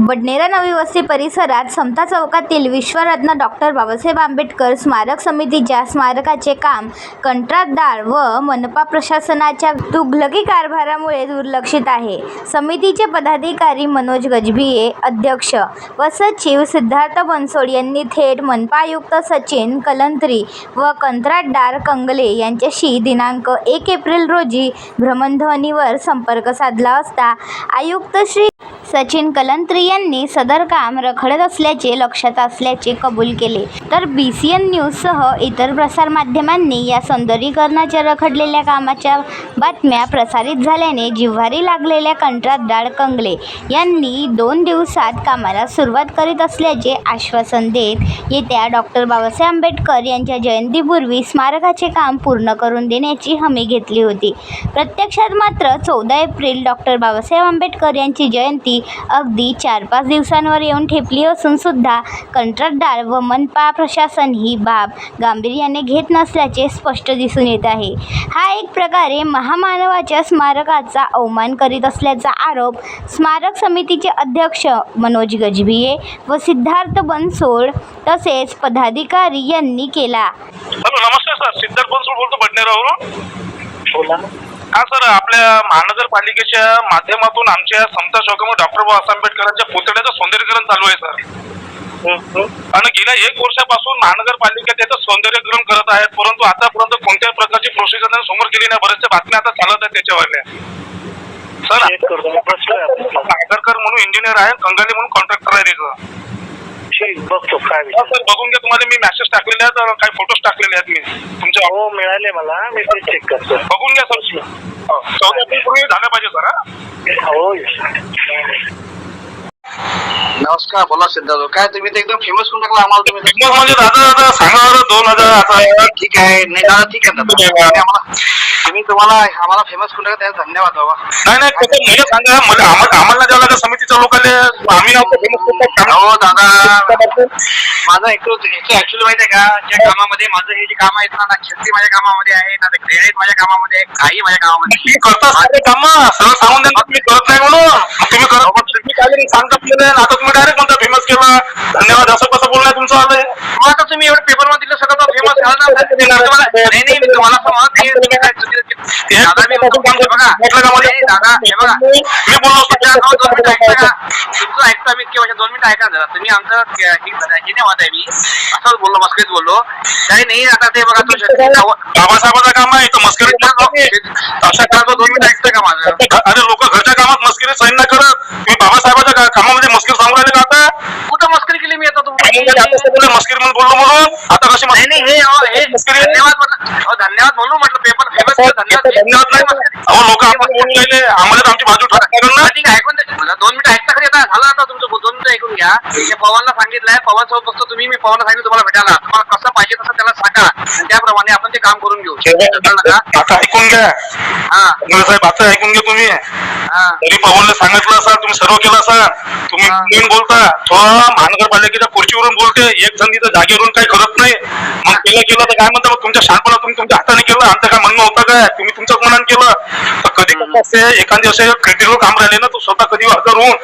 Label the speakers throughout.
Speaker 1: बडनेरा नवी वस्ती परिसरात समता चौकातील विश्वरत्न डॉक्टर बाबासाहेब आंबेडकर स्मारक समितीच्या स्मारकाचे काम कंत्राटदार व मनपा प्रशासनाच्या तुघलकी कारभारामुळे दुर्लक्षित आहे. समितीचे पदाधिकारी मनोज गजभिये अध्यक्ष व सचिव सिद्धार्थ बनसोड यांनी थेट मनपा आयुक्त सचिन कलंत्री व कंत्राटदार कंगले यांच्याशी दिनांक एक एप्रिल रोजी भ्रमणध्वनीवर संपर्क साधला असता आयुक्त श्री सचिन कलंत्री यांनी सदर काम रखडत असल्याचे लक्षात असल्याचे कबूल केले. तर बी सी एन न्यूजसह इतर प्रसारमाध्यमांनी या सौंदर्यीकरणाच्या रखडलेल्या कामाच्या बातम्या प्रसारित झाल्याने जिव्हारी लागलेल्या कंत्राटदार कंगले यांनी दोन दिवसात कामाला सुरुवात करीत असल्याचे आश्वासन देत येत्या डॉक्टर बाबासाहेब आंबेडकर यांच्या जयंतीपूर्वी स्मारकाचे काम पूर्ण करून देण्याची हमी घेतली होती. प्रत्यक्षात मात्र चौदा एप्रिल डॉक्टर बाबासाहेब आंबेडकर यांची जयंती अगदी चार पाच दिवसांवर येऊन ठेपली असून सुद्धा कंत्राटदार व मनपा प्रशासन ही बाब गांभीर्याने घेत नसल्याचे स्पष्ट दिसून येत आहे. हा एक प्रकारे महामानवाच्या स्मारकाचा अवमान करीत असल्याचा आरोप स्मारक समितीचे अध्यक्ष मनोज गजभिये व सिद्धार्थ बनसोड तसेच पदाधिकारी यांनी केला.
Speaker 2: हॅलो नमस्कार सर. सिद्धार्थ बनसोड बोलतो बडनेरावरून
Speaker 3: बोला
Speaker 2: हा सर आपल्या महानगरपालिकेच्या माध्यमातून आमच्या समता चौकामध्ये डॉक्टर बाबासाहेब आंबेडकरांच्या पुतळ्याचं सौंदर्यीकरण चालू आहे सर. आणि गेल्या एक वर्षापासून महानगरपालिका त्याचं सौंदर्यीकरण करत आहेत परंतु आतापर्यंत कोणत्याही प्रकारची प्रोसिजर समोर केली नाही. बऱ्याचशा बातम्या आता चालत आहेत त्याच्यावरल्या. सर. नागरकर म्हणून इंजिनियर आहे कंगाली म्हणून कॉन्ट्रॅक्टर आहे त्याचं.
Speaker 3: बघतो काय
Speaker 2: हा,
Speaker 3: विषय
Speaker 2: सर बघून घ्या तुम्हाला मी मेसेज टाकलेले आहेत आणि काही फोटोज टाकलेले आहेत मी. तुमच्या
Speaker 3: हो मिळाले मला मी ते चेक करतो.
Speaker 2: बघून घ्या सर. चौदा एप्रिल पूर्वी झालं पाहिजे सर हा?
Speaker 3: हो
Speaker 4: नमस्कार बोला सिद्धार्थ काय तुम्ही तर एकदम फेमस करून टाकला आम्हाला तुम्ही. तर.
Speaker 2: मग म्हणजे दादा दादा सांगा बरं दोन हजार आता
Speaker 4: ठीक आहे नाही दादा ठीक आहे दादा तुम्ही आम्हाला तुम्हाला आम्हाला फेमस टाकला त्याचा धन्यवाद बाबा.
Speaker 2: नाही नाही कसं मला सांगा. मला आम्हाला आम्हाला द्यावं लागेल समितीच्या लोकांना आम्ही नव्हतो famous करतात काम.
Speaker 4: हो दादा माझं ऍक्च्युअली माहिती आहे का ज्या कामामध्ये माझं हे जे काम आहेत ना ना माझ्या कामामध्ये आहे ना क्रेडिट माझ्या कामामध्ये आहे काही माझ्या कामामध्ये
Speaker 2: तुम्ही करता सारे काम सगळं सांगून द्या ना, तुम्ही करत नाही म्हणून. तुम्ही करत तुम्ही काय नाही सांगता आपल्याला आता तुम्ही डायरेक्ट म्हणता फेमस केला? धन्यवाद असं कसं बोलणं तुमचं आलंय
Speaker 4: मग आता तुम्ही एवढं पेपरमध्ये दिलं सगळं फेमस झालं ना नाही नाही मी तुम्हाला असं म्हणत नाही, तुम्ही काय चुकीचं- दादा मी बघा
Speaker 2: का
Speaker 4: दादा हे बघा.
Speaker 2: मी बोललो असतो
Speaker 4: तुमच्या दोन मिनिटं ऐका. का? तुमचं ऐकता मी किंवा दोन मिनिटं ऐका जरा. तुम्ही आमचं हे नाही वाद आहे मी. असंच बोललो मस्करीत बोललो. काही नाही आता ते बघा तुमच्या
Speaker 2: बाबासाहेबाचं काम आहे तो मस्करी
Speaker 4: अशा दोन मिनिटं ऐकतं का माझं?
Speaker 2: अरे लोक घरच्या कामात मस्करी सैन नाही करत. तुम्ही बाबासाहेबाच्या कामामध्ये मस्करी सांगू राहिले का आता
Speaker 4: कुठं मस्करी केली मी आता
Speaker 2: मस्करी म्हणून बोललो म्हणून. आता कशी
Speaker 4: नाही हे धन्यवाद म्हटलं. अहो, धन्यवाद म्हणू म्हटलं पेपर फेमस धन्यवाद.
Speaker 2: धन्यवाद. नाही अहो लोक आपण आम्हाला आमची बाजू ठरणार ना
Speaker 4: हा, ठीक आहे. ऐकून दोन मिनिटं ऐकता खरी आता. झालं आता तुमचं मिनिटं ऐकून घ्या. पवनला सांगितलंय पवन सोबत बसतो तुम्ही मी पवनला सांगितलं तुम्हाला भेटायला. तुम्हाला कसं पाहिजे तसं त्याला सांगा. आणि त्याप्रमाणे आपण ते काम करून घेऊ?
Speaker 2: आता ऐकून घ्या.
Speaker 4: हा.
Speaker 2: साहेब आता ऐकून घ्या तुम्ही.
Speaker 4: हा.
Speaker 2: तरी पवनला सांगितलं असा तुम्ही सर्व केलं असा तुम्ही
Speaker 4: हा.
Speaker 2: बोलता. तो महानगरपालिकेच्या खुर्चीवरून बोलते. एक जण तिथं जागेवरून काही करत नाही. मग केलं केलं तर काय म्हणता? मग तुमच्या शाळपणा तुम्ही तुमच्या हाताने केलं. आमचं काय म्हणणं होतं काय? तुम्ही तुमच्याच मनाने केलं. कधी कसं असते एखादी असे क्रिटिकल काम राहिले ना तो स्वतः कधी हजर होऊन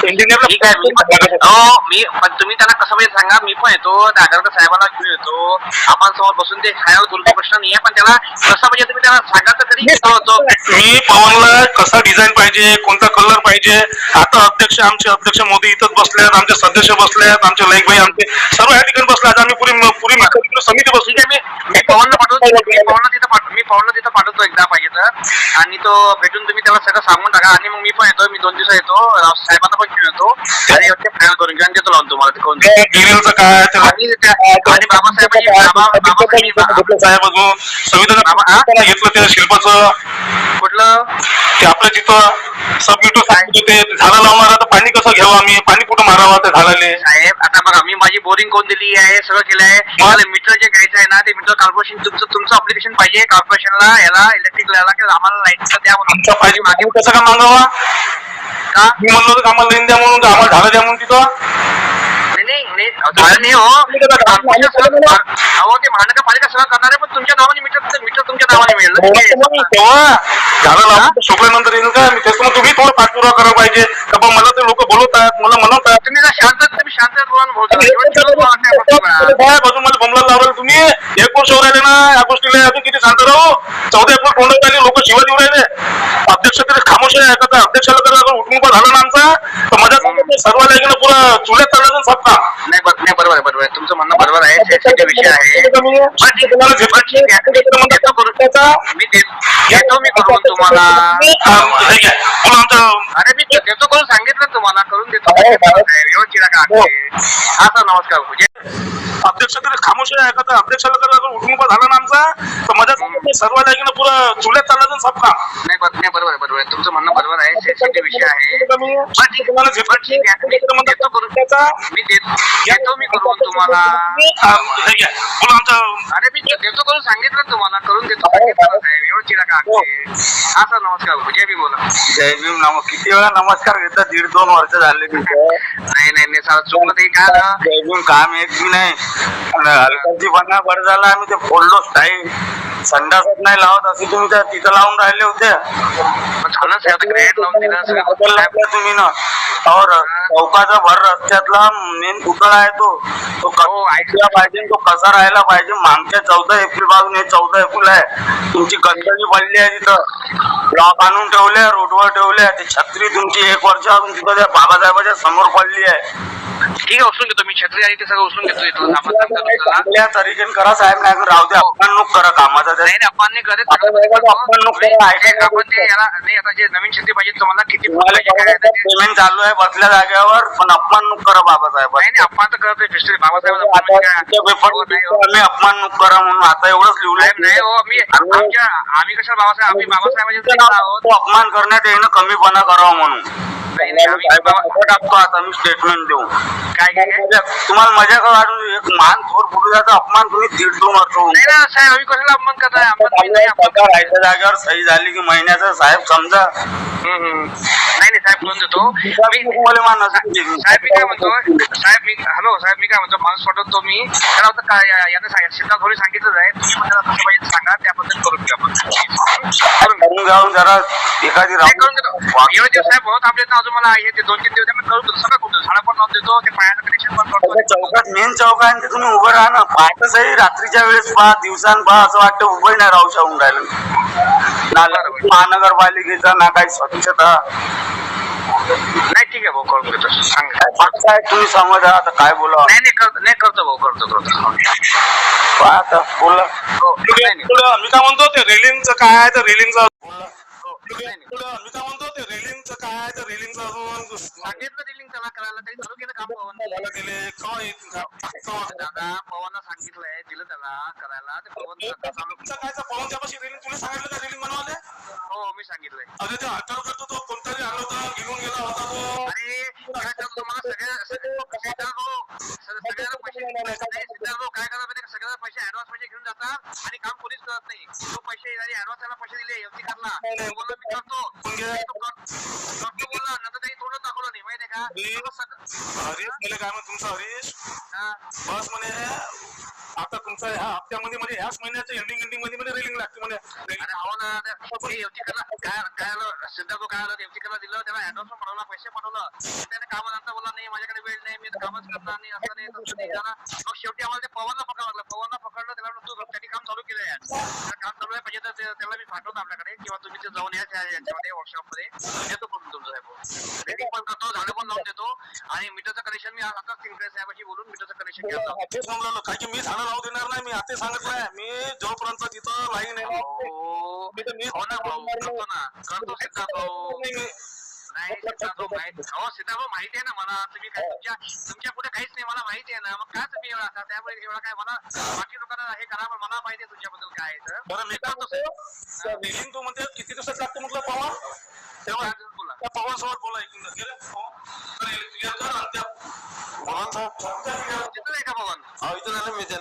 Speaker 4: ठीक आहे मी
Speaker 2: इंजिनियर
Speaker 4: हो मी पण तुम्ही त्यांना कसं पाहिजे सांगा मी पण येतो नागरकर साहेबांना घेऊन येतो आपण समोर बसून ते खायला तुमचा प्रश्न नाही आहे पण त्याला कसं म्हणजे तुम्ही त्याला सांगा तर तरी कसं होतं
Speaker 2: मी पवनला कसा डिझाईन पाहिजे कोणता कलर पाहिजे आता अध्यक्ष आमचे अध्यक्ष मोदी इथंच बसल्यात आमचे सदस्य बसल्यात आमचे लाईक भाई आमचे सर्व या ठिकाणी बसल्यात आम्ही पुरी पुरी महाराष्ट्र समिती बसली
Speaker 4: ठीक आहे मी मी पवनला पाठवतो मी पवनला तिथं मी पवनला तिथं पाठवतो एकदा. आणि तो भेटून तुम्ही त्याला सगळं सांगून टाका. आणि मग मी पण येतो. मी दोन दिवस येतो. राव साहेबांना पण घेऊन येतो. आणि फायनल करून घेऊन देतो लावून तुम्हाला. कोण
Speaker 2: काय
Speaker 4: आणि त्या- आणि बाबासाहेबांनी बाबा बाबासाहेबांनी
Speaker 2: साहेब अजून संविधान
Speaker 4: हा?
Speaker 2: घेतलं त्या शिल्पाचं.
Speaker 4: कुठलं?
Speaker 2: ते आपलं जिथं सबमिटो सांगितलं ते झाडं लावणार आता पाणी कसं घ्यावं आम्ही? पाणी कुठं मारावं त्या झाडाले
Speaker 4: साहेब आता बघा मी माझी बोरिंग कोण दिली आहे सगळं केलं आहे. मला मीटर जे घ्यायचं आहे ना ते मीटर कॉर्पोरेशन तुमचं तुमचं अप्लिकेशन पाहिजे. कॉर्पोरेशनला याला इलेक्ट्रिक याला की आम्हाला लाईटचं द्या म्हणून.
Speaker 2: पाहिजे मागे कसं का मागावा?
Speaker 4: का?
Speaker 2: मी म्हणलो होतं आम्हाला लाईन द्या म्हणून आम्हाला झाडं द्या म्हणून तिथं.
Speaker 4: नाही नाही नाही झालं नाही हो. अहो ते महानगरपालिका सगळं करणार आहे पण तुमच्या नावाने मीटर मीटर तुमच्या नावाने ना.
Speaker 2: झालं लावून सुकल्यानंतर येईल का मी तेच मग तुम्ही थोडं पाठपुरावा करायला पाहिजे. का बा मला ते लोक बोलवत आहेत मला म्हणत आहेत
Speaker 4: तुम्ही जर शांत तुम्ही शांत बोलून बोलता एवढं चिडून बोलत नाही आपण तुम्हाला.
Speaker 2: काय अजून मला बमला लावलं तुम्ही. एक वर्ष होऊ राहिले ना या गोष्टीला अजून किती राहू. चौदा एप्रिल तोंडात आले लोक शिवा देऊ राहिले. अध्यक्ष तरी खामोश आहे का अध्यक्षाला अजून उठून उभा झाला ना आमचा. तर माझ्या सर्व लागेल पुरा चुल्यात चालला सब काम
Speaker 4: नाही बर- नाही बरोबर आहे बरोबर आहे. तुमचं म्हणणं बरोबर आहे विषय
Speaker 2: पण पण
Speaker 4: करून. मी दे- देतो मी करून तुम्हाला. अरे मी देतो करून सांगितलं तुम्हाला करून देतो. व्यवस्थित हा सर नमस्कार म्हणजे
Speaker 2: अध्यक्ष तरी खामोश आहे का? त्या अध्यक्षाला जर अजून उठून उभा झाला ना आमचा. तर माझ्या सर्व लागेल पुरा चुल्यात चालला सब काम
Speaker 4: नाही बर- नाही बरोबर आहे बरोबर आहे. तुमचं म्हणणं बरोबर आहे. सेन्सिटिव्ह विषय आहे.
Speaker 2: पण ठीक आहे, मला जे पण ठीक आहे.
Speaker 4: देतो करून. मी देतो. मी करून तुम्हाला.
Speaker 2: आहे. बोला आमचं.
Speaker 4: अरे मी देतो करून सांगितलं तुम्हाला. करून देतो. व्यवस्थित का हा. सर नमस्कार. म्हणजे मी बोला.
Speaker 5: जय भीम नम किती वेळा नमस्कार घेतात दीड दोन वर्ष झाले तिथे
Speaker 4: नाही नाही नाही सर चुकलं ते काय झालं?
Speaker 5: जय भीम काम एक बी नाही. हलकजीपणा बरं झाला आम्ही ते फोडलो स्टाईल संडासच नाही लावत असे तुम्ही त्या तिथं लावून राहिले होते.
Speaker 4: पण झालं साहेब ग्रेड लावून दिलं सगळं
Speaker 5: बदल लागला तुम्ही ना. और चौकाचा भर रस्त्यातला मेन पुतळा आहे तो. तो
Speaker 4: हो,
Speaker 5: ऐकला पाहिजे तो कसा राहायला पाहिजे. मागच्या चौदा एप्रिलपासून हे चौदा एप्रिल आहे. तुमची गंदगी पडली आहे तिथं. ब्लॉक आणून ठेवले रोडवर ठेवले. ते छत्री तुमची एक वर्षापासून तिथं त्या बाबासाहेबाच्या समोर पडली आहे.
Speaker 4: ठीक आहे उचलून घेतो मी. छत्री आणि ते सगळं उचलून घेतो इथलं सामान सांगतो तुम्हाला.
Speaker 5: चांगल्या तरीकेने करा साहेब नाही राहू द्या अपमान नको करा कामाचा.
Speaker 4: नाही नाही आपण नाही करत.
Speaker 5: बाबासाहेबाचा अपमान नको करा.
Speaker 4: नाही, आपण ते याला नाही आता जे नवीन छत्री पाहिजे तुम्हाला किती फूट
Speaker 5: तुम्हाला
Speaker 4: पाहिजे काय आहे ते-
Speaker 5: पेमेंट चालू आहे बसल्या जागेवर पण अपमान नको करा बाबासाहेब.
Speaker 4: नाही नाही आपण तर करतोय फिस्टरी बाबासाहेब नाही हो.
Speaker 5: आम्ही अपमान नको करा म्हणून. आता एवढंच
Speaker 4: साहेब, नाही
Speaker 5: लिहलं
Speaker 4: हो मी आमच्या आम्ही कशा बाबासाहेब आम्ही बाबासाहेबांचे लेकरं आहोत.
Speaker 5: तो अपमान करण्यात येणं कमीपणा करावा म्हणून.
Speaker 4: नाही नाही आम्ही
Speaker 5: टाकतो आता मी स्टेटमेंट देऊ.
Speaker 4: काय काय?
Speaker 5: तुम्हाला मजा का वाटून एक महान थोर पुरुषाचा अपमान तुम्ही दीड दोन वर्ष होऊन
Speaker 4: नाही ना साहेब आम्ही कशाला अपमान करताय? आपण नाही अपमान
Speaker 5: राहायच्या जागेवर सही झाली की महिन्याचा? साहेब समजा.
Speaker 4: नाही नाही साहेब करून देतो मी
Speaker 5: तुम्हाला मान असेल. ते.
Speaker 4: साहेब मी काय म्हणतो? साहेब मी हॅलो साहेब मी काय म्हणतो? माणूस पाठवतो मी. त्याला आता काय याने सांगितलं सिद्धार्थ थोडी सांगितलं आहे. तुम्ही पण त्याला कसं पाहिजे सांगा त्या पद्धतीने करून घेऊ आपण
Speaker 5: जाऊन जरा एखादी
Speaker 4: करून देतो. एवढे साहेब बहुत आपल्या अजून मला हे ते दोन तीन दिवस मी करून देतो. सगळं करून देतो. झाडं पण लावून देतो. ते पाण्याचं कनेक्शन पण करतो.
Speaker 5: चौकात मेन चौक आहे तुम्ही उभं राहा ना. पहाटच रात्रीच्या वेळेस पहा दिवसां पहा असं वाटतं उभं नाही राहू शकून राहिलं. महानगरपालिकेचा ना काही स्वच्छता.
Speaker 4: नाही ठीक आहे भाऊ करून देतो सांग.
Speaker 5: काय तुम्ही समजा आता काय बोला.
Speaker 4: नाही नाही करतो नाही करतो भाऊ करतो करतो.
Speaker 5: आता बोला.
Speaker 4: हो
Speaker 2: ठीक
Speaker 4: नाही
Speaker 2: आहे.
Speaker 4: नाही.
Speaker 2: पुढं मी काय म्हणतो ते रेलिंगचं काय आहे तर रेलिंगचं
Speaker 4: हो, नाही, नाही.
Speaker 2: पुढं मी काय म्हणतो
Speaker 4: दिली त्याला करायला तरी चालू केलं काम पवन.
Speaker 2: दिले?
Speaker 4: दादा पवनला सांगितलंय दिलं त्याला करायला. ते पवन आता चालू
Speaker 2: तुमचं काय तर पवन त्यापाशी रेलिंग तुला सांगितलं का रेलिंग
Speaker 4: हो मी सांगितलंय.
Speaker 2: अरे ते हटाव करतो तो कोणतरी आला होता घेऊन गेला होता तो.
Speaker 4: काय मला सगळ्या सगळ्यांना पैसे नाही, काय सगळ्यांना पैसे ऍडव्हान्स पैसे घेऊन जातात आणि काम कोणीच करत नाही तो पैसे आणि ऍडव्हान्स त्याला पैसे दिले एवढी करला बोललो मी करतो करतो बोलला नंतर त्यांनी तोंडच दाखवलं नाही माहितीये का
Speaker 2: हरीश मला काय म्हणतो तुमचा हरीश
Speaker 4: हा.
Speaker 2: बस म्हणे आता तुमचा ह्या हप्त्यामध्ये म्हणजे ह्याच महिन्याच्या एंडिंग एंडिंगमध्ये मध्ये रेलिंग लागते म्हणे.
Speaker 4: अरे ना त्या- ते एवढीकडला काय काय आलं? सिद्धार्थ काय आलं? एवढीकडला दिलं त्याला ऍडव्हान्स पण पाठवला पैसे पाठवलं. पण त्याने कामं नंतर बोला नाही माझ्याकडे वेळ नाही मी कामच करणार नाही असं नाही तसं नाही जाणार मग शेवटी आम्हाला ते पवनला पकडावं लागलं पवनला पकडलं त्याला म्हणलं, तू त्यांनी काम चालू केलं यार. काम चालू आहे पाहिजे तर ते- त्याला मी पाठवतो आपल्याकडे किंवा तुम्ही ते जाऊन या याच्यामध्ये वर्कशॉपमध्ये देतो करून तुमचं साहेब. रेटिंग पण करतो झाडं पण लावून देतो. आणि मीटरचं कनेक्शन मी आता सिंगरे साहेबाशी बोलून मीटरचं कनेक्शन घ्यायला
Speaker 2: काय की मी झाडं लावू देणार नाही मी आता सांगितलंय मी जोपर्यंत तिथं लाईन आहे ना,
Speaker 4: हो
Speaker 2: मी तर मी
Speaker 4: हो ना भाऊ. करतो ना. करतो सिद्धार्थ भाऊ.
Speaker 2: नाही, मी-
Speaker 4: नाही. सिद्धार्थ माहीत हो आहे ना मला. तुम्ही काय तुमच्या तुमच्यापुढे काहीच नाही. मला माहिती आहे ना. मग काय तुम्ही एवढा आता त्यामुळे एवढा काय मला बाकी लोकांना हे करा पण मला माहिती आहे तुमच्याबद्दल काय आहे तर.
Speaker 2: बरं मी काय म्हणतो? तू म्हणते किती दिवसात लागते म्हटलं पवन तेव्हा
Speaker 4: बोला.
Speaker 2: त्या पवन सोबत बोला ऐकून घे. गेले कर आणि त्या साहेब.
Speaker 4: तिथं आहे का पवन
Speaker 5: अहो, इथं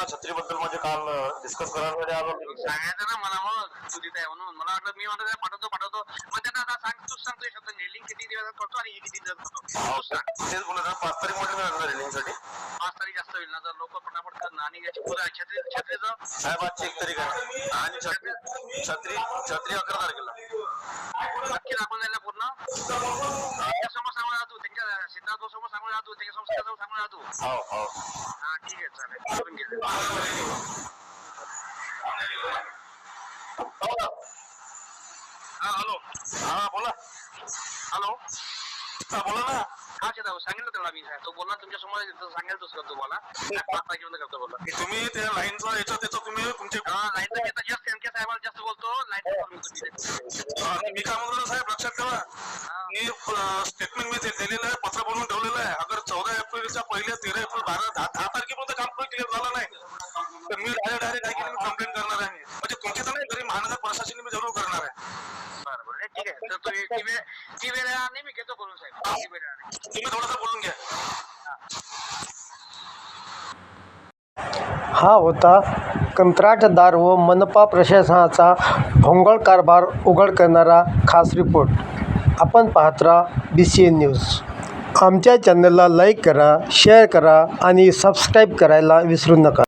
Speaker 5: त्यांना छत्रीबद्दल म्हणजे काल डिस्कस करायला आलो
Speaker 4: सांगायचं ना मला मग तू तिथे आहे म्हणून. मला वाटलं मी म्हणतो पाठवतो पाठवतो. मग त्यांना आता सांग तूच सांगतो हे शब्द नेलिंग किती दिवसात करतो आणि हे किती दिवसात करतो. तूच सांग.
Speaker 5: तेच बोलत पाच तारीखमध्ये मिळालं रेलिंगसाठी
Speaker 4: पाच तारीख जास्त होईल ना तर लोक पटापट करणं. आणि याची पुढे छत्री छत्रीचं
Speaker 5: साहेब आजची एक तारीख आहे. आणि छत्री छत्री छत्री अकरा तारखेला.
Speaker 4: त्याच्यासमोर सांगून राहतो त्यांच्या सिद्धार्थ समोर सांगून राहतो त्याच्या संस्थेसमोर सांगून राहतो
Speaker 5: हो
Speaker 4: ठीक आहे चालेल करून
Speaker 2: हा हॅलो हा बोला.
Speaker 4: हॅलो.
Speaker 2: बोला ना.
Speaker 4: हा चेता सांगितलं मी तो तुमच्यासमोर सांगेल तोच करतो मला पाच तारखेपर्यंत करतो बोलला.
Speaker 2: तुम्ही त्या लाईनचा याचा त्याचा तुम्ही तुमचे
Speaker 4: लाईनचा घेता जास्त एम के साहेबाला जास्त बोलतो लाईन
Speaker 2: मी काय म्हणतो साहेब लक्षात ठेवा. मी स्टेटमेंट मी ते दिलेलं आहे पत्र बनवून ठेवलेलं आहे. अगर चौदा एप्रिलच्या पहिले तेरा एप्रिल बारा दहा दहा तारखेपर्यंत काम क्लिअर झालं नाही तर मी डायरेक्ट डायरेक्ट काय केलं मी कंप्लेंट करणार आहे मी. म्हणजे तुमची तर नाही घरी महानगर प्रशासन मी जरूर करणार आहे
Speaker 4: बरं बरं ठीक आहे तर तुम्ही ती वेळ ती वेळ नाही मी घेतो करून साहेब ती वेळ नाही
Speaker 2: तुम्ही थोडंसं बोलून घ्या
Speaker 6: हा होता. कंत्राटदार व मनपा प्रशासनाचा भोंगळ कारभार उघड करणारा खास रिपोर्ट. आपण पाहत राहा बी सी एन न्यूज आमच्या चॅनलला लाईक करा शेअर करा आणि सबस्क्राईब करायला विसरू नका.